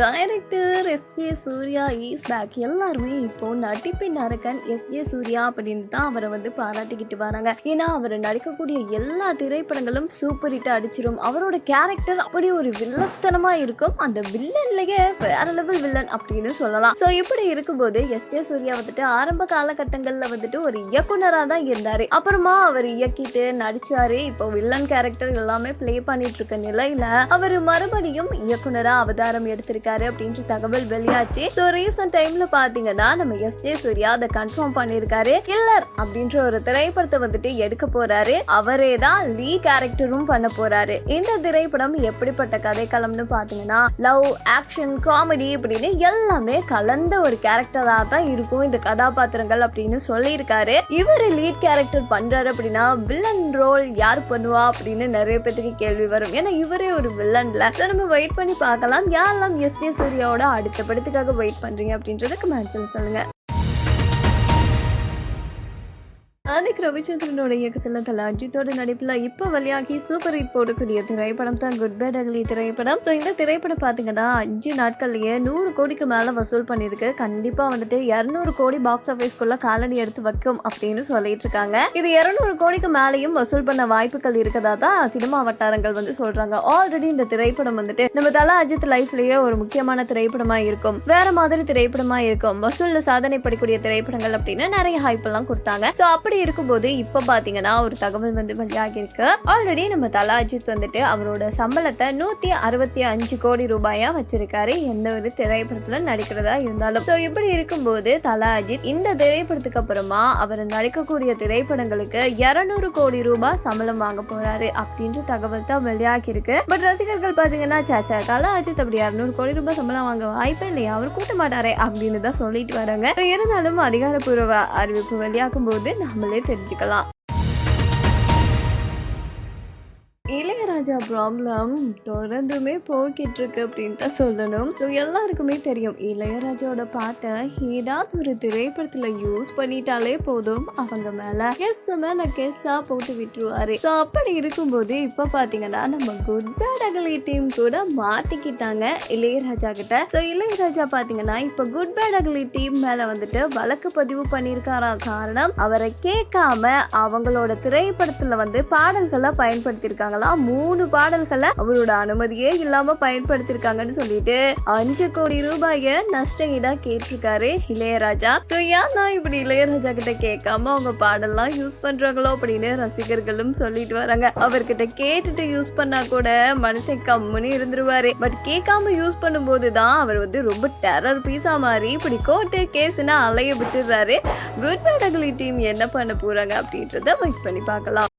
Director SJ Suryah is back எல்லாருமே இப்போ நடிப்பின் அரக்கன் எஸ்ஜே சூர்யா அப்படின்னு தான் அவரை வந்து பாராட்டிக்கிட்டு வராங்க. ஏன்னா அவர் நடிக்கக்கூடிய எல்லா திரைப்படங்களும் சூப்பர் ஹிட் அடிச்சிடும் அவரோட கேரக்டர் அப்படி ஒரு வில்லத்தனமா இருக்கும். அந்த வில்லன்லயே வேற லெவல் வில்லன் அப்படின்னு சொல்லலாம். ஸோ இப்படி இருக்கும்போது எஸ்ஜே சூர்யா வந்துட்டு ஆரம்ப காலகட்டங்கள்ல வந்துட்டு ஒரு இயக்குனரா தான் இருந்தாரு. அப்புறமா அவர் இயக்கிட்டு நடிச்சாரு. இப்போ வில்லன் கேரக்டர் எல்லாமே ப்ளே பண்ணிட்டு இருக்க நிலையில அவர் மறுபடியும் இயக்குனரா அவதாரம் எடுத்திருக்காரு. அப்படின்ற தகவல் வெளியாச்சு. ஸோ ரீசெண்ட் டைம்ல பாத்தீங்கன்னா நம்ம எஸ் ஜே சூர்யா அதை கன்ஃபார்ம் பண்ணியிருக்காரு. கில்லர் அப்படின்ற ஒரு திரைப்படத்தை வந்துட்டு எடுக்க போறாரு. அவரே தான் லீ கேரக்டரும் பண்ண போறாரு. இந்த திரைப்படம் எப்படிப்பட்ட கதைக்களம்னு பாத்தீங்கன்னா லவ் ஆக்ஷன் காமெடி அப்படின்னு எல்லாமே கலந்த ஒரு கேரக்டரா தான் இருக்கும். இந்த கதாபாத்திரங்கள் அப்படின்னு சொல்லியிருக்காரு. இவர் லீட் கேரக்டர் பண்றாரு அப்படின்னா வில்லன் ரோல் யார் பண்ணுவா அப்படின்னு நிறைய பேத்துக்கு கேள்வி வரும். ஏன்னா இவரே ஒரு வில்லன்ல நம்ம வெயிட் பண்ணி பார்க்கலாம். யாரெல்லாம் எஸ் ஜே சூர்யாவோட அடுத்த படத்துக்காக வெயிட் பண்ணுறீங்க அப்படின்றத கமெண்ட்ஸில் சொல்லுங்கள் ஆதிக் ரவிச்சந்திரனோட இயக்கத்தில் தல அஜித்தோட நடிப்பில் இப்போ வழியாகி சூப்பர் ஹிட் போடக்கூடிய திரைப்படம் தான் குட் பேட் அகலி திரைப்படம். ஸோ இந்த திரைப்படம் பார்த்தீங்கன்னா அஞ்சு நாட்கள்லயே நூறு கோடிக்கு மேலே வசூல் பண்ணியிருக்கு கண்டிப்பாக வந்துட்டு இரநூறு கோடி பாக்ஸ் ஆஃபீஸ்க்குள்ள காலடி எடுத்து வைக்கும் அப்படின்னு சொல்லிட்டு இருக்காங்க. இது இரநூறு கோடிக்கு மேலேயும் வசூல் பண்ண வாய்ப்புகள் இருக்கதா தான் சினிமா வட்டாரங்கள் வந்து சொல்றாங்க. ஆல்ரெடி இந்த திரைப்படம் வந்துட்டு நம்ம தல அஜித் லைஃப்லயே ஒரு முக்கியமான திரைப்படமா இருக்கும். வேற மாதிரி திரைப்படமா இருக்கும். வசூலில் சாதனை படிக்கூடிய திரைப்படங்கள் அப்படின்னு நிறைய ஹைப் எல்லாம் கொடுத்தாங்க. ஸோ அப்படி இருக்கும்போது இப்போ பாத்தீங்கன்னா ஒரு தகவல் வந்து வெளியாகி இருக்கு. ஆல்ரெடி நம்ம தல அஜித் வந்துட்டு அவரோட சம்பளத்தை நூத்தி அறுபத்தி அஞ்சு கோடி ரூபாயா வச்சிருக்காரு. எந்த ஒரு திரைப்படத்துல நடிக்கிறதா இருந்தாலும். ஸோ இப்படி இருக்கும்போது தல அஜித் இந்த திரைப்படத்துக்கு அப்புறமா அவர் நடிக்கக்கூடிய திரைப்படங்களுக்கு இரநூறு கோடி ரூபாய் சம்பளம் வாங்க போறாரு அப்படின்ற தகவல் தான் வெளியாகிருக்கு பட் ரசிகர்கள் பாத்தீங்கன்னா சாச்சா தல அஜித் அப்படி இரநூறு கோடி ரூபாய் சம்பளம் வாங்க வாய்ப்பே இல்லையா அவர் கூட்ட மாட்டாரே அப்படின்னு தான் சொல்லிட்டு வராங்க. இருந்தாலும் அதிகாரப்பூர்வ அறிவிப்பு வெளியாகும் போது まれてる時から இளையராஜா ப்ராப்ளம் தொடர்ந்துமே போய்கிட்டு இருக்கு அப்படின்னு தான் சொல்லணும். ஸோ எல்லாருக்குமே தெரியும் இளையராஜாவோட பாட்டை ஏதாவது ஒரு திரைப்படத்தில் யூஸ் பண்ணிட்டாலே போதும் அவங்க மேலே கெஸ் மேலே கெஸ்ஸாக போட்டு விட்டுருவாரு. ஸோ அப்படி இருக்கும்போது இப்போ பார்த்தீங்கன்னா நம்ம குட் பேட் அகலி டீம் கூட மாட்டிக்கிட்டாங்க இளையராஜா கிட்ட. ஸோ இளையராஜா பார்த்தீங்கன்னா இப்போ குட் பேட் அகலி டீம் மேலே வந்துட்டு வழக்கு பதிவு பண்ணியிருக்காராம் காரணம் அவரை கேட்காம அவங்களோட திரைப்படத்தில் வந்து பாடல்களை பயன்படுத்தியிருக்காங்க பயன்படுத்தியிருக்காங்களாம் மூணு பாடல்களை அவரோட அனுமதியே இல்லாம பயன்படுத்தியிருக்காங்கன்னு சொல்லிட்டு அஞ்சு கோடி ரூபாய நஷ்ட ஈடா கேட்டிருக்காரு இளையராஜா. ஸோ ஏன் தான் இப்படி இளையராஜா கிட்ட கேட்காம அவங்க பாடல்லாம் யூஸ் பண்றாங்களோ அப்படின்னு ரசிகர்களும் சொல்லிட்டு வராங்க. அவர்கிட்ட கேட்டுட்டு யூஸ் பண்ணா கூட மனுஷன் கம்முன்னு இருந்துருவாரு. பட் கேட்காம யூஸ் பண்ணும்போது தான் அவர் வந்து ரொம்ப டெரர் பீஸா மாதிரி இப்படி கோர்ட்டு கேஸ்னா அலைய விட்டுடுறாரு குட் பேட் அகலி டீம் என்ன பண்ண போறாங்க அப்படின்றத வெயிட் பண்ணி பார்க்கலாம்.